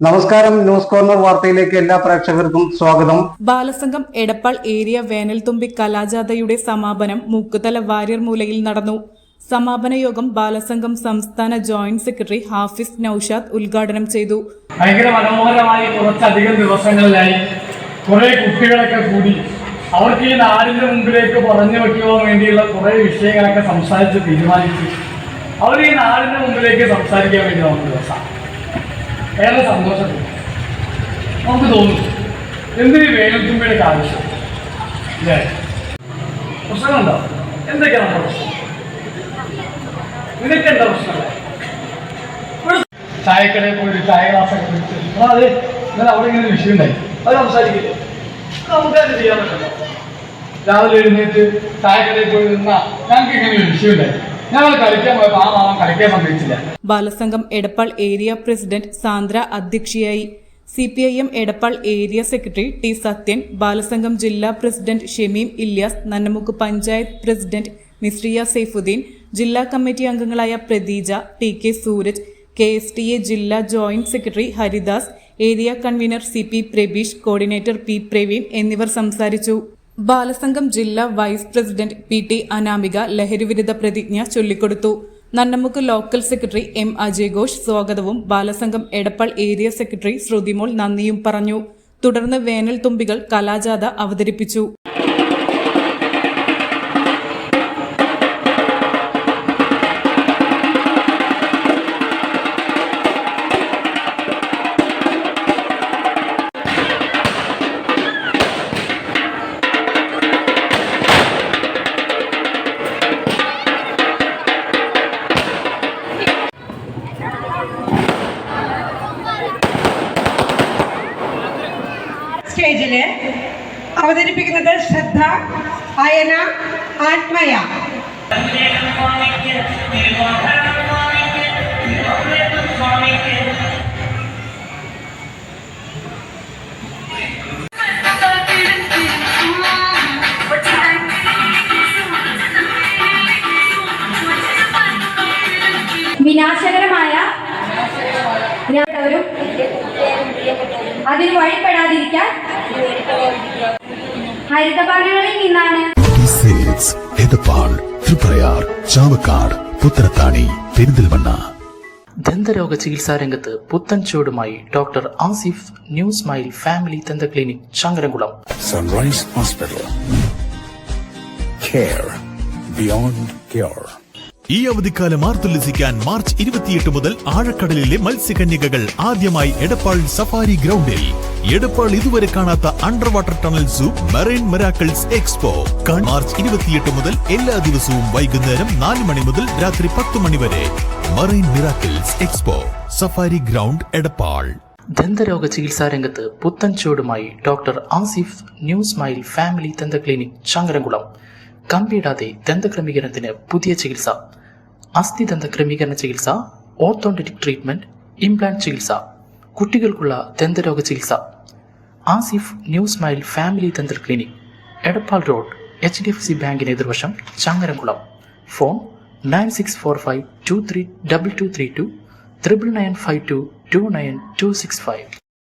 നമസ്കാരം news corner വാർത്തയിലേക്ക് എല്ലാ പ്രേക്ഷകർക്കും സ്വാഗതം. ബാലസംഘം എടപ്പാൾ ഏരിയ വേനൽത്തുമ്പി കലാജാഥയുടെ സമാപനം മൂക്കുതല വാര്യർ മൂലയിൽ നടന്നു. സമാപന യോഗം ബാലസംഘം സംസ്ഥാന ജോയിന്റ് സെക്രട്ടറി ഹാഫിസ് നൌഷാദ് ഉദ്ഘാടനം ചെയ്തു. ഭയങ്കര മനോഹരമായി കുറച്ചധികം ദിവസങ്ങളിലായി കുറെ കുട്ടികളൊക്കെ കൂടി അവർക്ക് ഈ നാടിന്റെ മുമ്പിലേക്ക് പറഞ്ഞു വെക്കുവാൻ വേണ്ടിയുള്ള കുറെ വിഷയങ്ങളൊക്കെ സംസാരിച്ച് തീരുമാനിച്ചു. അവർ ഈ നാടിന്റെ മുമ്പിലേക്ക് സംസാരിക്കാൻ വേണ്ടി നമുക്ക് ദിവസം ഏറെ സന്തോഷം. തോന്നി. നമുക്ക് തോന്നും എന്തിനീ വേനൽത്തുമ്പിയുടെ ആവശ്യം? അല്ലേ പ്രശ്നമുണ്ടോ എന്തൊക്കെയാണ് പ്രശ്നം? നിനക്ക് എന്താ പ്രശ്നമല്ലേ ചായക്കടയിൽ പോയി ചായ ഗ്ലാസ്സൊക്കെ കുടിച്ച്. ആ അതെ. ഇന്നലെ അവിടെ ഇങ്ങനെ വിഷയം ഉണ്ടായി. അത് സംസാരിക്കില്ലേ? നമുക്ക് അത് ചെയ്യാൻ പറ്റില്ല രാവിലെ എഴുന്നേറ്റ് ചായക്കടയിൽ പോയി നിന്നാ ഞങ്ങൾക്ക് ഇങ്ങനെ ഒരു വിഷയം ഉണ്ടായി. ആ ബാലസംഘം എടപ്പാൾ ഏരിയ പ്രസിഡന്റ് സാന്ദ്ര അധ്യക്ഷയായി. C P I M Edappal area secretary T Sathyan Balasangham ജില്ലാ പ്രസിഡന്റ് ഷെമീം ഇല്യാസ് നന്നമുക്ക് പഞ്ചായത്ത് പ്രസിഡന്റ് മിസ്രിയ സൈഫുദ്ദീൻ ജില്ലാ കമ്മിറ്റി അംഗങ്ങളായ Pratheeja T K Sooraj K S T A ജില്ലാ joint secretary Haridas area convener C P Prabeesh coordinator P Praveen എന്നിവർ സംസാരിച്ചു. ബാലസംഘം ജില്ലാ vice president P T Anamika ലഹരിവിരുദ്ധ പ്രതിജ്ഞ ചൊല്ലിക്കൊടുത്തു. Nannamukku local secretary M Ajay Ghosh സ്വാഗതവും Balasangham Edappal area secretary Sruthimol നന്ദിയും പറഞ്ഞു. തുടർന്ന് വേനൽ തുമ്പികൾ കലാജാഥ അവതരിപ്പിച്ചു. സ്റ്റേജിൽ അവതരിപ്പിക്കുന്നത് ശ്രദ്ധ അയന ആത്മയ. വിനാശകരമായ അതിന് വഴിപ്പെടാതിരിക്കാൻ ഹരിതപാലകളിൽ നിന്നാണ്. സെയിൽസ് എടപ്പാൾ തൃപ്രയാർ ചാവക്കാട് പുത്രത്താണി പെരിന്തൽമണ്ണ. ദന്തരോഗ ചികിത്സാ രംഗത്ത് പുത്തൻ ചുവടുമായി doctor Asif new smile family ദന്ത clinic Changaramkulam. Sunrise hospital care beyond care ഈ അവധിക്കാലം ആർത്തുല്ലസിക്കാൻ മാർച്ച് ഇരുപത്തിയെട്ട് മുതൽ ആഴക്കടലിലെ മത്സ്യകന്യകകൾ ആദ്യമായി എടപ്പാൾ സഫാരി ഗ്രൗണ്ടിൽ. എടപ്പാൾ ഇതുവരെ കാണാത്ത under water tunnel zoo marine miracles expo. March ഇരുപത്തിയെട്ട് മുതൽ എല്ലാ ദിവസവും വൈകുന്നേരം നാല് മണി മുതൽ രാത്രി പത്ത് മണി വരെ. Marine miracles expo. Safari ground Edappal. ദന്തരോഗ ചികിത്സാ രംഗത്ത് പുത്തൻ ചുവടുമായി doctor Asif new smile family ദന്ത ക്ലിനിക് ചങ്ങരംകുളം. കമ്പിയിടാതെ ദന്തക്രമീകരണത്തിന് പുതിയ ചികിത്സ. അസ്ഥി ദന്തക്രമീകരണ ചികിത്സ ഓർത്തോണ്ടിക് ട്രീറ്റ്മെന്റ് ഇംപ്ലാന്റ് ചികിത്സ കുട്ടികൾക്കുള്ള ദന്തരോഗ ചികിത്സ. Asif new smile family dental clinic Edappal road H D F C ബാങ്കിന് എതിർവശം Changaramkulam. Phone nine six four five two three double two three two triple nine five two two nine two six five.